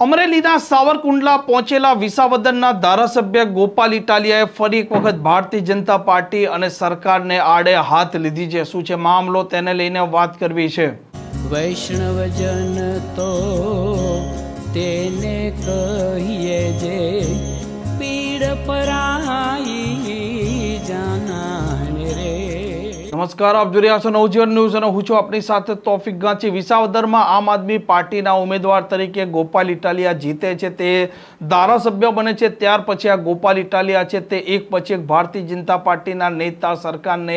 અમરેલીના સાવરકુંડલા પહોંચેલા વિસાવદનના ધારાસભ્ય ગોપાલ ઇટાલિયાએ ફરી એક વખત ભારતીય જનતા પાર્ટી અને સરકારને આડે હાથ લીધી છે. શું છે મામલો? તેને લઈને વાત કરવી છે. વૈષ્ણવજન તો તેને કહીએ જે પીડ પરાઈ નમસ્કાર, આપ જોઈ રહ્યા છો નવજીવન ન્યૂઝ અને હું છું આપની સાથે તોફિક ગાંચી. વિસાવદરમાં આમ આદમી પાર્ટીના ઉમેદવાર તરીકે ગોપાલ ઇટાલિયા જીતે છે. તે ધારાસભ્ય બને છે, ત્યાર પછી આ ગોપાલ ઇટાલિયા છે તે એક પછી એક ભારતીય જનતા પાર્ટીના નેતા સરકારને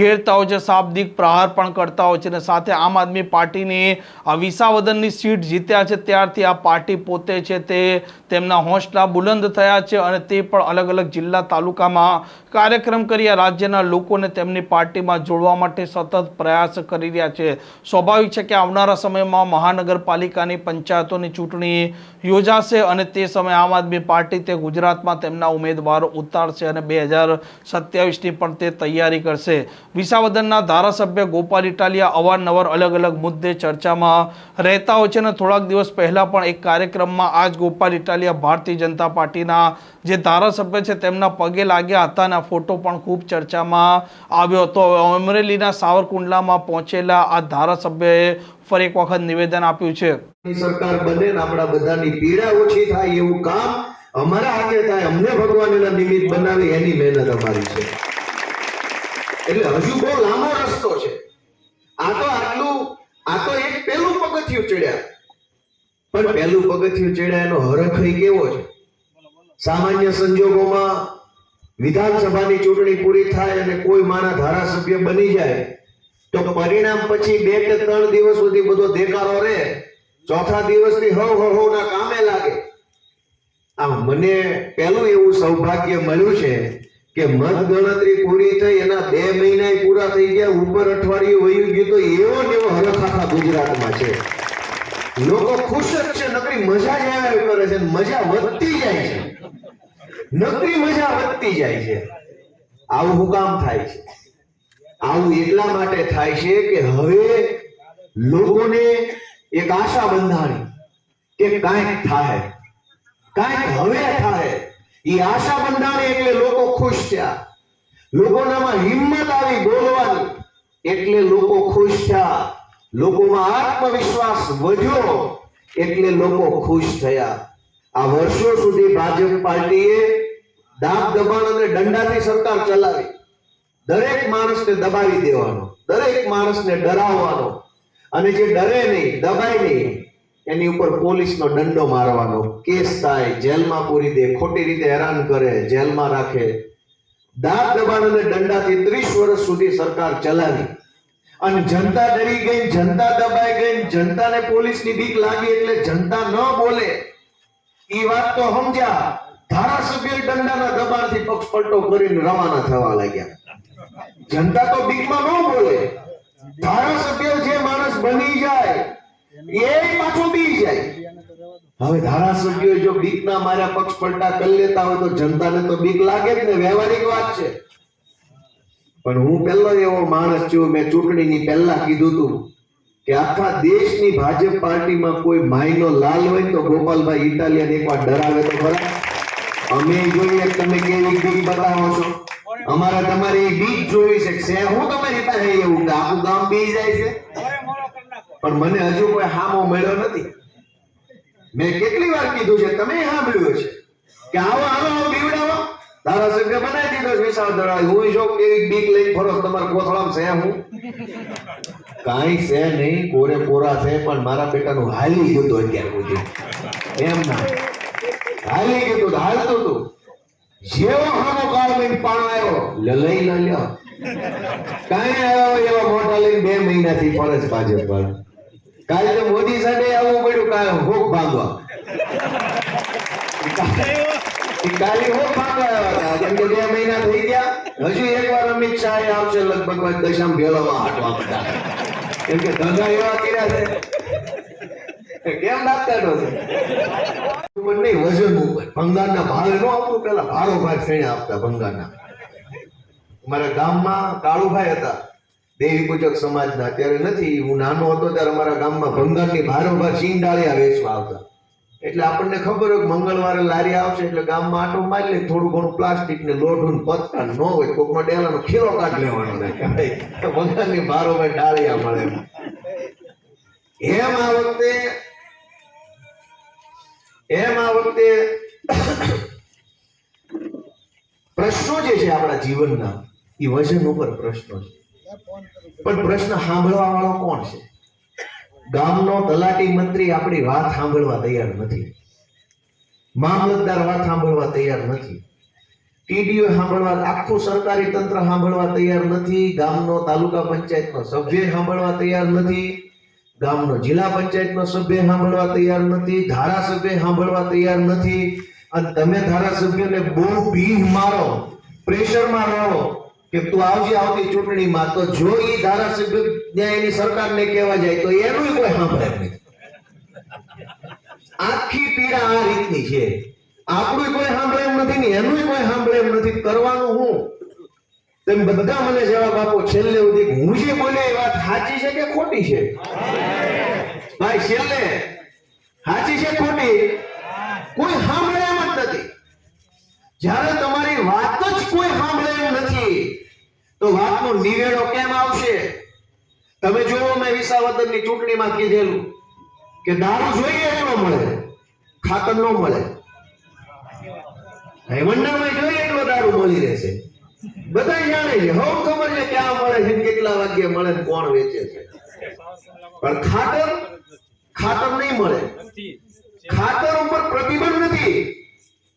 ઘેરતા હોય છે, શાબ્દિક પ્રહાર પણ કરતા હોય છે અને સાથે આમ આદમી પાર્ટીની આ વિસાવદરની સીટ જીત્યા છે. ત્યારથી આ પાર્ટી પોતે છે તે તેમના હોંસલા બુલંદ થયા છે અને તે પણ અલગ અલગ જિલ્લા તાલુકામાં કાર્યક્રમ કરી રાજ્યના લોકોને તેમની પાર્ટીમાં જોડવા માટે સતત પ્રયાસ કરી રહ્યા છે. સ્વાભાવિક છે કે આવનારા સમયમાં મહાનગરપાલિકાની પંચાયતોની ચૂંટણી યોજાશે અને તે સમયે આમ આદમી પાર્ટી તે ગુજરાતમાં તેમના ઉમેદવારો ઉતારશે અને બે હજાર સત્યાવીસની પણ તે તૈયારી કરશે. વિસાવદનના ધારાસભ્ય ગોપાલ ઇટાલિયા અવારનવાર અલગ અલગ મુદ્દે ચર્ચામાં રહેતા હોય છે અને થોડાક દિવસ પહેલાં પણ એક કાર્યક્રમમાં આજ ગોપાલ ઇટાલિયા ભારતીય જનતા પાર્ટીના જે ધારાસભ્ય છે તેમના પગે લાગ્યા હતા ફોટો પણ ખૂબ ચર્ચામાં આવ્યો હતો. અમરેલીના સાવરકુંડલામાં પહોંચેલા આ ધારાસભ્યએ ફરી એક વખત નિવેદન આપ્યું છે. સરકાર બને આપણા બધાની પીડા ઓછી થાય એવું કામ અમારા હાથે થાય, અમને ભગવાન નિમિત્ત બનાવે એની મહેનત અમારી છે. એટલે હજુ બહુ લાંબો રસ્તો છે. આ તો આટલું, આ તો એક પહેલું પગથિયું ચડ્યા. પણ પહેલું પગથિયું ચડ્યા એનો હરખ કેવો છે? સામાન્ય સંજોગોમાં વિધાનસભાની ચૂંટણી પૂરી થાય અને કોઈ મારા ધારાસભ્ય બની જાય, તો પરિણામ પછી બે કે ત્રણ દિવસ સુધી બધો દેખાડો રહે. ચોથા દિવસથી હવ હવ ના કામે લાગે. આ મને પહેલું એવું સૌભાગ્ય મળ્યું છે કે મતગણતરી પૂરી થઈ, એના બે મહિના પૂરા થઈ ગયા, ઉપર અઠવાડિયું વયું ગયું તો એવો ને એવો હરખાખા ગુજરાતમાં છે. લોકો ખુશ જ છે, નકરી મજા જ આવે કરે છે, મજા વધતી જાય છે. નકરી મજા વધતી જાય છે. આવું હુકામ થાય છે. આવું એટલા માટે થાય છે કે હવે લોકોને એક આશા બંધાણી કે કાંઈક થાય કાંઈક હવે થાય એ આશા બંધાણી એટલે લોકો ખુશ થયા. લોકોનામાં હિંમત આવી બોલવાની એટલે લોકો ખુશ થયા. લોકોમાં આત્મવિશ્વાસ વધ્યો એટલે લોકો ખુશ થયા. આ વર્ષો સુધી ભાજપ પાર્ટીએ દાબ દબાણ અને દંડાથી સરકાર ચલાવી. દરેક માણસને દબાવી દેવાનો, દરેક માણસને ડરાવવાનો. અને જે ડરે નહીં, દબાય નહીં, એની ઉપર પોલીસનો દંડો મારવાનો. કેસ થાય, જેલમાં પૂરી દે, ખોટી રીતે હેરાન કરે, જેલમાં રાખે. દાબ દબાણ અને દંડાથી ત્રીસ વર્ષ સુધી સરકાર ચલાવી. અને જનતા ડરી ગઈ, જનતા દબાઈ ગઈ, જનતાને પોલીસની બીક લાગી એટલે જનતા ન બોલે. ઈ વાત તો સમજ્યા. ધારાસભ્ય દંડાના દબાણથી પક્ષ પલટો કરીને રવાના થવા લાગ્યા. જનતા તો બીકમાં ન બોલે. ધારાસભ્ય જે માણસ બની જાય, એ પાછો બી જાય. હવે ધારાસભ્યો જો બીક ના માર્યા પક્ષ પલટા કરી લેતા હોય તો જનતાને તો બીક લાગે જ ને, વ્યવહારિક વાત છે. પણ હું પહેલો એવો માણસ છું, મેં ચૂંટણીની પહેલા કીધું હતું કે આખા દેશની ભાજપ પાર્ટીમાં કોઈ માયનો લાલ હોય તો ગોપાલભાઈ ઇટાલિયન એકવાર ડરાવે તો ખરા. અમે જોઈએ તમે કેવી બીક બતાવો છો. અમારે તમારી બીક જોઈ છે. હું તમારી પાસે એવું કે આખું ગામ બી જાય છે. પણ મને હજુ કોઈ હામો મળ્યો નથી. મેં કેટલી વાર કીધું છે તમે સાંભળ્યું છે કે આવો આવો આવો બીવડાવો. ધારાસભ્ય બનાવી દીધો છે વિશાળ દળા હું જો કેવી બીક લઈને ફરો તમારા કોથળામાં છે હું? કાંઈ છે નહીં, કોરે કોરા છે, પણ મારા બેટાનું હાલી ગયું હતું અત્યાર સુધી. એમ ના. હાલી ગયું હતું તો હાલતું હતું. જેવો હામો કાળ લઈને પાણ આવ્યો લઈ લ લ્યો. કાંઈ આવ્યો એવા મોટા લઈને બે મહિનાથી ફરજ ભાજપ પર કાલે તો મોદી સાથે આવવું પડ્યું, કાંઈ હોક ભાંગવા. કાલે હો ભાંગવા હતા કેમ કે બે મહિના થઈ ગયા, હજુ એકવાર અમિત શાહ આવશે લગભગ દશામ ભેળોમાં હાટવા બધા. કેમ કે ધંધા એવા કર્યા છે. કેમ લાગતા નો છે? નહીં, વજન ઉપર. ભંગારના ભાવે નો આપતું પેલા ભારો ભાગ શ્રેણી આપતા ભંગારના? અમારા ગામમાં કાળુભાઈ હતા. દેવી પૂજક સમાજના. અત્યારે નથી, હું નાનો હતો, ત્યારે અમારા ગામમાં ભંગારની ભારો ભાગ ચીન ડાળિયા વેચવા આવતા. એટલે આપણને ખબર હોય મંગળવારે લારી આવશે એટલે ગામમાં આટો મારી લે, થોડું ઘણું પ્લાસ્ટિક ને લોઢું પત્તા ન હોય, કોકનો ડેલાનો ખીલો કાઢ લેવાનો ને કે ભાઈ ડાળિયા મળે. એમ આ વખતે, એમ આ વખતે પ્રશ્નો જે છે આપણા જીવનના, એ વજન ઉપર પ્રશ્નો છે. પણ પ્રશ્ન સાંભળવા વાળો કોણ છે? ગામનો તલાટી મંત્રી આપણી વાત સાંભળવા તૈયાર નથી. મામલતદાર વાત સાંભળવા તૈયાર નથી. ટીડીઓ સાંભળવા, આખું સરકારી તંત્ર સાંભળવા તૈયાર નથી. ગામનો તાલુકા પંચાયતનો સભ્ય સાંભળવા તૈયાર નથી. ગામનો જિલ્લા પંચાયતનો સભ્ય સાંભળવા તૈયાર નથી. ધારાસભ્ય સાંભળવા તૈયાર નથી. અને તમે ધારાસભ્યને બહુ ભીહ મારો, પ્રેશરમાં રહો. કે તું આવજે આવતી ચૂંટણીમાં, તો જો એ ધારાસભ્ય ત્યાં સરકારને કહેવા જાય, તો એનું કોઈ સાંભળે નહીં. આખી પીડા આ રીતની છે. આપણું કોઈ સાંભળે એમ નથી ને એનું કોઈ સાંભળે એમ નથી. કરવાનું હું? તેમ બધા મને જવાબ આપો, છેલ્લે સુધી હું જે બોલ્યા એ વાત સાચી છે કે ખોટી છે? ભાઈ, છેલ્લે. સાચી છે ખોટી? કોઈ સાંભળે એમ જ નથી. જ્યારે તમારી વાત જ કોઈ સાંભળે એમ નથી તો વાતનો નિવેડો કેમ આવશે? તમે જુઓ, મેં વિસાવદરની ચૂંટણીમાં કીધેલું કે દારૂ જોઈએ એટલો મળે, ખાતર ન મળે. હેમંડામાં જોઈએ એટલો દારૂ મળી રહેશે. બધા જાણે છે, હવ ખબર છે ક્યાં મળે છે કેટલા વાગ્યે મળે કોણ વેચે છે. પણ ખાતર ખાતર નહીં મળે. ખાતર ઉપર પ્રતિબંધ નથી.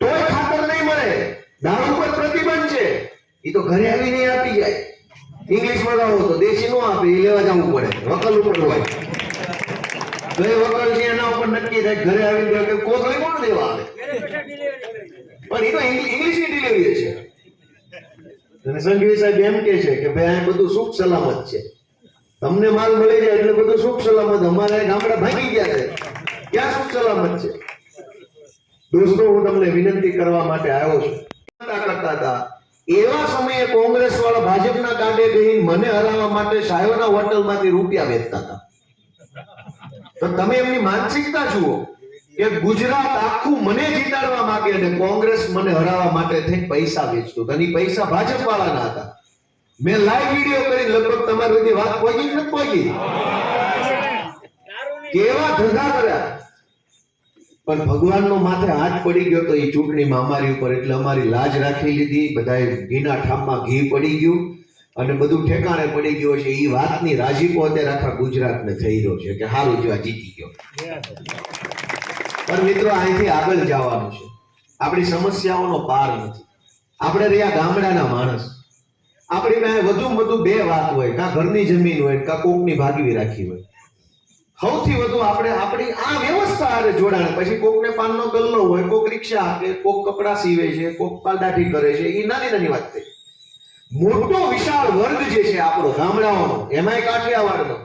તોય ખાતર નહીં મળે. દારૂ ઉપર પ્રતિબંધ છે. એ તો ઘરે આવીને આપી જાય. ઇંગ્લિશમાં ગાવો તો દેશી નો આપે, એ લેવા જવું પડે. વકલ ઉપર હોય. તો વકલ છે એના ઉપર નક્કી થાય ઘરે આવીને કે કોથળી કોણ દેવા આવે? પણ એ તો ઇંગ્લિશની ડિલિવરી છે. અને સંઘવી સાહેબ એમ કે છે કે ભાઈ, આ બધું સુખ સલામત છે. તમને માલ મળી જાય એટલે બધું સુખ સલામત. અમારે ગામડા ભાગી ગયા છે. ક્યાં સુખ સલામત છે? દોસ્તો, હું તમને વિનંતી કરવા માટે આવ્યો છું. કરતા હતા એવા સમયે કોંગ્રેસ વાળા ભાજપના કાંડે બેહીને મને હરાવવા માટે સાયોના હોટલમાંથી રૂપિયા વેચતા હતા. તો તમે એમની માનસિકતા જુઓ કે ગુજરાત આખું મને જીતાડવા માંગે અને કોંગ્રેસ મને હરાવવા માટે થઈને પૈસા વેચતું. અને પૈસા ભાજપ વાળાના હતા. મેં લાઈવ વીડિયો કરી લગભગ તમારી બધી વાત પહોંચી નથી પહોંચી કેવા ધંધા કર્યા? પણ ભગવાનનો માથે હાથ પડી ગયો તો એ ચૂંટણીમાં અમારી ઉપર એટલે અમારી લાજ રાખી લીધી. બધાએ ઘીના ઠામમાં ઘી પડી ગયું અને બધું ઠેકાણે પડી ગયું છે એ વાતની રાજીપો અત્યારે આખા ગુજરાતને થઈ રહ્યો છે કે હારું જો આ જીતી ગયો. પણ મિત્રો, અહીંથી આગળ જવાનું છે. આપણી સમસ્યાઓનો પાર નથી. આપણે રહ્યા ગામડાના માણસ. આપણી પાસે વધુ વધુ બે વાત હોય. કાં ઘરની જમીન હોય, કાં કોકની ભાગવી રાખી હોય. સૌથી વધુ આપણે આપણી આ વ્યવસ્થા હારે જોડાણ. પછી કોકને પાનનો ગલ્લો હોય, કોક રિક્ષા આપે, કોક કપડા સીવે છે, કોક પાલદાઠી કરે છે એ નાની નાની વાત થઈ મોટો વિશાળ વર્ગ જે છે આપણો ગામડાઓનો, એમાંય કાઠિયાવાડનો,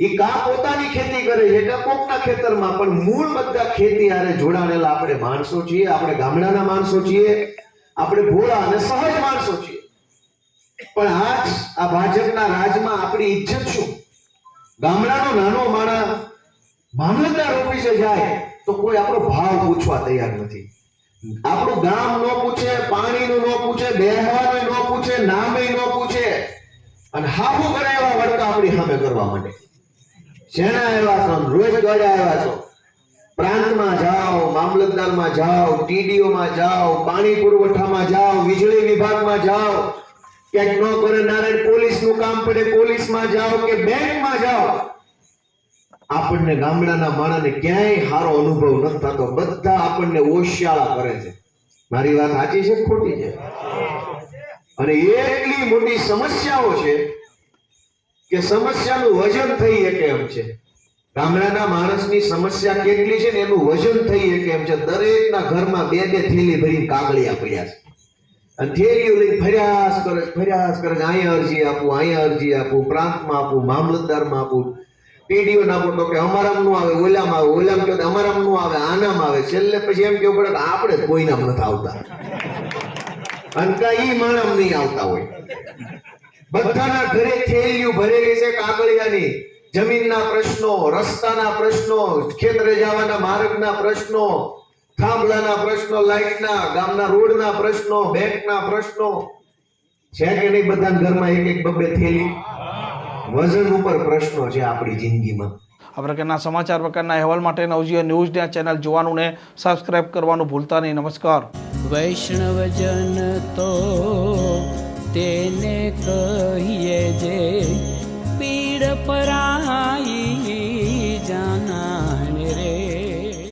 એ કા પોતાની ખેતી કરે છે કે કોકના ખેતરમાં પણ મૂળ બધા ખેતી હારે જોડાણેલા આપણે માણસો છીએ, આપણે ગામડાના માણસો છીએ, આપણે ભોળા અને સહજ માણસો છીએ. પણ આજ આ ભાજપના રાજમાં આપણી ઇજ્જત શું? ગામડાનો નાનો માણા મામલતદાર ઓફિસે જાય તો કોઈ આપણો ભાવ પૂછવા તૈયાર નથી. આપણું ગામ નો પૂછે, પાણીનું ન પૂછે, બેહવાનું ન પૂછે, નામે નો પૂછે. અને હાફુ કરે એવા વર્ક આપણી સામે કરવા માટે. શેના આવ્યા છો? રોજ દોડ્યા આવ્યા છો? પ્રાંતમાં જાઓ, મામલતદારમાં જાઓ, ટીડીઓમાં જાઓ, પાણી પુરવઠામાં જાઓ, વીજળી વિભાગમાં જાઓ ક્યાંક ન કરે નારાયણ, પોલીસનું કામ પડે, પોલીસમાં જાઓ કે બેંકમાં જાઓ. આપણને ગામડાના માણસને ક્યાંય સારો અનુભવ નથી થતો. બધા આપણને ઓશિયાળા કરે છે. મારી વાત સાચી છે ખોટી છે? અને એટલી મોટી સમસ્યાઓ છે કે સમસ્યાનું વજન થઈ શકે એમ છે. ગામડાના માણસની સમસ્યા કેટલી છે ને એનું વજન થઈ શકે એમ છે. દરેકના ઘરમાં બે બે થેલી ભરી કાગળિયા પડ્યા છે. અને લઈને ફર્યાસ કરે ફર્યાસ કરે કે અહીંયા અરજી આપું, અહીંયા અરજી આપું, પ્રાંતમાં આપું, મામલતદારમાં આપું. ટીડીઓ ના આપું તો કે અમારામાં નું આવે, ઓલામાં આવે, ઓલામાં કહે તો અમારામાં નું આવે, આનામાં આવે. છેલ્લે પછી એમ કેવું પડે કે આપણે જ નથી આવતા. અને કાંઈ માણસ નહીં આવતા હોય. બધાના ઘરે થેલીઓ ભરેલી છે કાગળિયાની. જમીનના પ્રશ્નો, રસ્તાના પ્રશ્નો, ખેતરે જવાના માર્ગના પ્રશ્નો થાંભલાના પ્રશ્નો લાઇટના ગામના રોડના પ્રશ્નો બેંકના પ્રશ્નો. છે કે નહીં બધા ઘરમાં એક એક બબે થેલી? વજન ઉપર પ્રશ્નો છે આપણી જિંદગીમાં. આ પ્રકારના સમાચાર પ્રકારના અહેવાલ માટે નવજીઓ ન્યૂઝ ચેનલ જોવાનું ને સબસ્ક્રાઇબ કરવાનું ભૂલતા નહીં. નમસ્કાર. વૈષ્ણવજન તો તેને કહીએ જે પીડ પરાઈ